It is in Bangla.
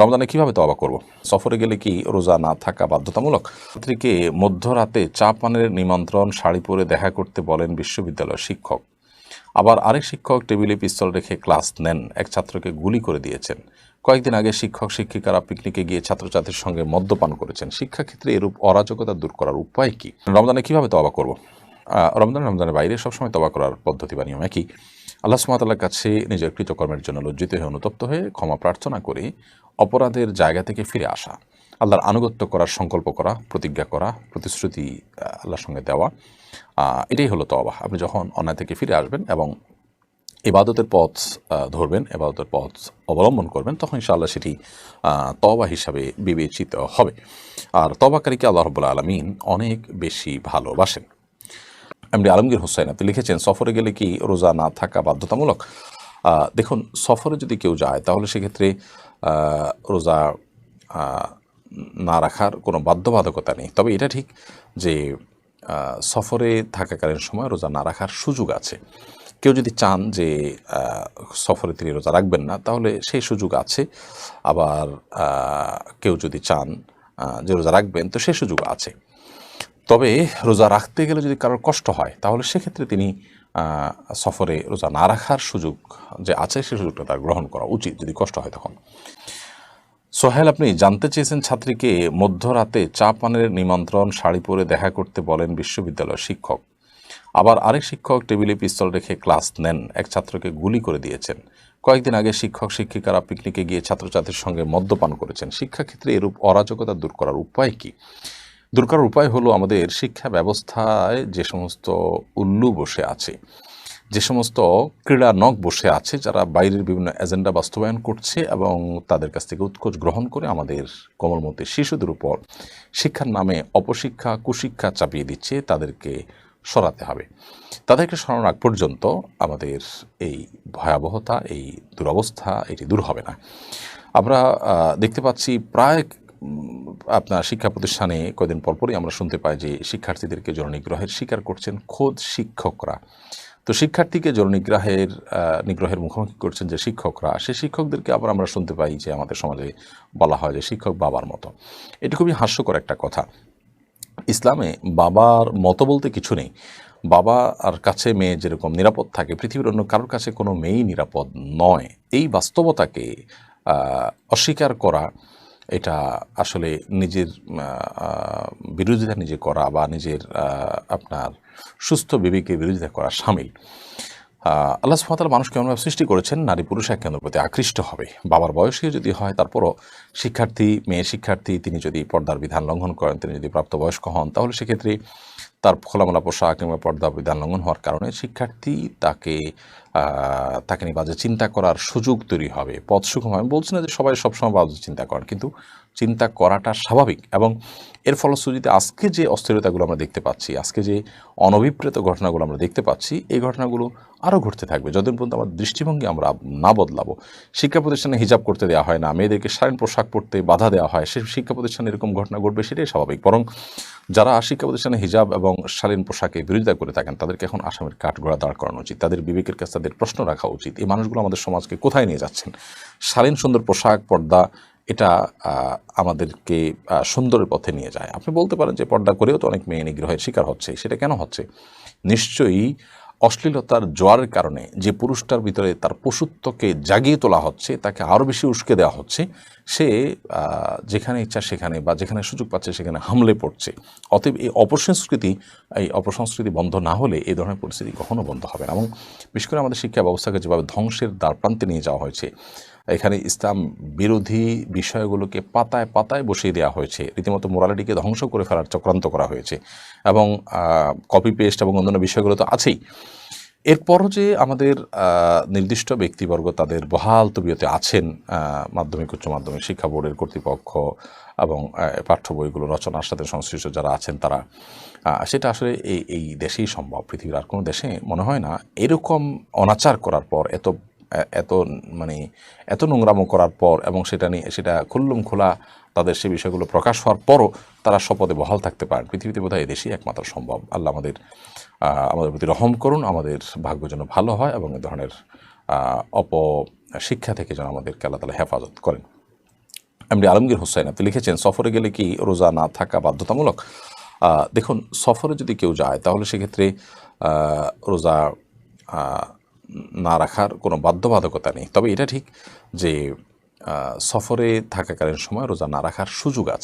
রমজানে কীভাবে তওবা করব? সফরে গেলে কি রোজা না থাকা বাধ্যতামূলক? ছাত্রীকে মধ্যরাতে চা পানের নিমন্ত্রণ, শাড়ি পরে দেখা করতে বলেন বিশ্ববিদ্যালয়ের শিক্ষক। আবার আরেক শিক্ষক টেবিলে পিস্তল রেখে ক্লাস নেন। এক ছাত্রকে গুলি করে দিয়েছেন। কয়েকদিন আগে শিক্ষক, শিক্ষিকারা পিকনিকে গিয়ে ছাত্রছাত্রীর সঙ্গে মদ্যপান করেছেন। শিক্ষাক্ষেত্রে এরূপ অরাজকতা দূর করার উপায় কি? রমজানে কীভাবে তওবা করব? রমজান, রমজানের বাইরে সবসময় তবা করার পদ্ধতি বা নিয়ম একই। আল্লাহ সুমাতাল্লার কাছে নিজের কৃতকর্মের জন্য লজ্জিত হয়ে অনুতপ্ত হয়ে ক্ষমা প্রার্থনা করে, অপরাধের জায়গা থেকে ফিরে আসা, আল্লাহর আনুগত্য করার সংকল্প করা, প্রতিজ্ঞা করা, প্রতিশ্রুতি আল্লাহর সঙ্গে দেওয়া এটাই হলো তওবা আপনি যখন অন্যায় থেকে ফিরে আসবেন এবং ইবাদতের পথ ধরবেন, ইবাদতের পথ অবলম্বন করবেন, তখন ইনশাআল্লাহ সেটি তওবা হিসাবে বিবেচিত হবে। আর তবাকারীকে আল্লাহ রব্বুল আলমিন অনেক বেশি ভালোবাসেন। এমডি আলমগীর হোসেন, আপনি লিখেছেন, সফরে গেলে কি রোজা না থাকা বাধ্যতামূলক? দেখুন, সফরে যদি কেউ যায়, তাহলে সেক্ষেত্রে রোজা না রাখার কোনো বাধ্যবাধকতা নেই। তবে এটা ঠিক যে সফরে থাকাকালীন সময় রোজা না রাখার সুযোগ আছে। কেউ যদি চান যে সফরে তিনি রোজা রাখবেন না, তাহলে সেই সুযোগ আছে। আবার কেউ যদি চান যে রোজা রাখবেন, তো সেই সুযোগ আছে। তবে রোজা রাখতে গেলে যদি কারোর কষ্ট হয়, তাহলে সেক্ষেত্রে তিনি সফরে রোজা না রাখার সুযোগ যে আছে সে সুযোগটা তার গ্রহণ করা উচিত যদি কষ্ট হয় তখন। সোহেল, আপনি জানতে চেয়েছেন ছাত্রীকে মধ্যরাতে চা পানের নিমন্ত্রণ, শাড়ি পরে দেখা করতে বলেন বিশ্ববিদ্যালয়ের শিক্ষক। আবার আরেক শিক্ষক টেবিলে পিস্তল রেখে ক্লাস নেন, এক ছাত্রকে গুলি করে দিয়েছেন। কয়েকদিন আগে শিক্ষক, শিক্ষিকারা পিকনিকে গিয়ে ছাত্রছাত্রীর সঙ্গে মদ্যপান করেছেন। শিক্ষাক্ষেত্রে এরূপ অরাজকতা দূর করার উপায় কি? দূর করার উপায় হলো আমাদের শিক্ষা ব্যবস্থায় যে সমস্ত উল্লু বসে আছে, যে সমস্ত ক্রীড়া নক বসে আছে, যারা বাইরের বিভিন্ন এজেন্ডা বাস্তবায়ন করছে এবং তাদের কাছ থেকে উৎকোচ গ্রহণ করে আমাদের কোমলমতি শিশুদের উপর শিক্ষার নামে অপশিক্ষা, কুশিক্ষা চাপিয়ে দিচ্ছে, তাদেরকে সরাতে হবে। তাদেরকে সরানোর আগ পর্যন্ত আমাদের এই ভয়াবহতা, এই দুরবস্থা, এটি দূর হবে না। আমরা দেখতে পাচ্ছি প্রায় আপনার শিক্ষা প্রতিষ্ঠানে কদিন পরপরই আমরা শুনতে পাই যে শিক্ষার্থীদেরকে জননিগ্রহের শিকার করছেন খোদ শিক্ষকরা। তো শিক্ষার্থীকে আহ, নিগ্রহের মুখোমুখি করছেন যে শিক্ষকরা সেই শিক্ষকদেরকে আবার আমরা শুনতে পাই যে আমাদের সমাজে বলা হয় যে শিক্ষক বাবার মতো। এটি খুবই হাস্যকর একটা কথা। ইসলামে বাবার মতো বলতে কিছু নেই। বাবা আর কাছে মেয়ে যেরকম নিরাপদ থাকে পৃথিবীর অন্য কারোর কাছে কোনো মেয়েই নিরাপদ নয়। এই বাস্তবতাকে অস্বীকার করা এটা আসলে নিজের বিরোধিতা নিজে করা বা নিজের আপনার সুস্থ বিবেকে বিরোধিতা করা সামিল। আল্লাহ সুহাতাল মানুষকে এমনভাবে সৃষ্টি করেছেন, নারী পুরুষ এক কেন্দ্রের প্রতি আকৃষ্ট হবে বাবার বয়সে যদি হয়, তারপরও শিক্ষার্থী, মেয়ে শিক্ষার্থী, তিনি যদি পর্দার বিধান লঙ্ঘন করেন, তিনি যদি প্রাপ্তবয়স্ক হন, তাহলে সেক্ষেত্রে তার খোলামেলা পোশাক কিংবা পর্দা বিধান লঙ্ঘন হওয়ার কারণে শিক্ষার্থী তাকে তাকে নিয়ে বাজে চিন্তা করার সুযোগ তৈরি হবে পথ সুগম। আমি বলছি না যে সবাই সবসময় বাজে চিন্তা করেন, কিন্তু চিন্তা করাটা স্বাভাবিক এবং এর ফলশ্রুতিতে আজকে যে অস্থিরতাগুলো আমরা দেখতে পাচ্ছি, আজকে যে অনভিপ্রেত ঘটনাগুলো আমরা দেখতে পাচ্ছি, এই ঘটনাগুলো আরও ঘটতে থাকবে। যতদিন পর্যন্ত আমার দৃষ্টিভঙ্গি আমরা না বদলাবো, শিক্ষা প্রতিষ্ঠানে হিজাব করতে দেওয়া হয় না, মেয়েদেরকে শালীন পোশাক পরতে বাধা দেওয়া হয়, সে শিক্ষা প্রতিষ্ঠানে এরকম ঘটনা ঘটবে সেটাই স্বাভাবিক। বরং যারা শিক্ষা প্রতিষ্ঠানে হিজাব এবং শালীন পোশাকে বিরোধিতা করে থাকেন, তাদেরকে এখন আসামের কাঠগোড়া দাঁড় করানো উচিত। তাদের বিবেকের কাছে তাদের প্রশ্ন রাখা উচিত। এই মানুষগুলো আমাদের সমাজকে কোথায় নিয়ে যাচ্ছেন? শালীন সুন্দর পোশাক, পর্দা এটা আমাদেরকে সুন্দরের পথে নিয়ে যায়। আপনি বলতে পারেন যে পর্দা করেও তো অনেক মেয়ে নিগ্রহের শিকার হচ্ছে। সেটা কেন হচ্ছে? নিশ্চয়ই অশ্লীলতার জোয়ারের কারণে যে পুরুষটার ভিতরে তার পশুত্বকে জাগিয়ে তোলা হচ্ছে, তাকে আরও বেশি উস্কে দেওয়া হচ্ছে, সে যেখানে ইচ্ছা সেখানে বা যেখানে সুযোগ পাচ্ছে সেখানে হামলে পড়ছে। অতএব এই অপসংস্কৃতি এই অপসংস্কৃতি বন্ধ না হলে এই ধরনের পরিস্থিতি কখনো বন্ধ হবে না। এবং বিশেষ করে আমাদের শিক্ষা ব্যবস্থাকে যেভাবে ধ্বংসের দ্বারপ্রান্তে নিয়ে যাওয়া হয়েছে এখানে ইসলাম বিরোধী বিষয়গুলোকে পাতায় পাতায় বসিয়ে দেওয়া হয়েছে। রীতিমতো মোরালিটিকে ধ্বংস করে ফেলার চক্রান্ত করা হয়েছে এবং কপি পেস্ট এবং অন্যান্য বিষয়গুলো তো আছেই। এরপরও যে আমাদের নির্দিষ্ট ব্যক্তিবর্গ তাদের বহাল তবিয়তে আছেন মাধ্যমিক, উচ্চ মাধ্যমিক শিক্ষা বোর্ডের কর্তৃপক্ষ এবং পাঠ্য বইগুলো, রচনার সাথে সংশ্লিষ্ট যারা আছেন তারা সেটা আসলে এই এই দেশেই সম্ভব। পৃথিবীর আর কোনো দেশে মনে হয় না এরকম অনাচার করার পর এত এত মানে এত নোংরামো করার পর এবং সেটা নিয়ে, সেটা খুল্লুম খোলা তাদের সে বিষয়গুলো প্রকাশ হওয়ার পরও তারা শপথে বহাল থাকতে পারেন। পৃথিবীতে বোধহয় এদেশেই একমাত্র সম্ভব। আল্লাহ আমাদের আমাদের প্রতি রহম করুন, আমাদের ভাগ্য যেন ভালো হয় এবং এ ধরনের অপ শিক্ষা থেকে যেন আমাদেরকে আল্লাহ তালা হেফাজত করেন। এমডি আলমগীর হোসেন আপনি লিখেছেন, সফরে গেলে কি রোজা না থাকা বাধ্যতামূলক? দেখুন, সফরে যদি কেউ যায়, তাহলে সেক্ষেত্রে রোজা না রাখার কোনো বাধ্যবাধকতা নেই। তবে এটা ঠিক যে সফরে থাকাকালীন সময় রোজা না রাখার সুযোগ আছে।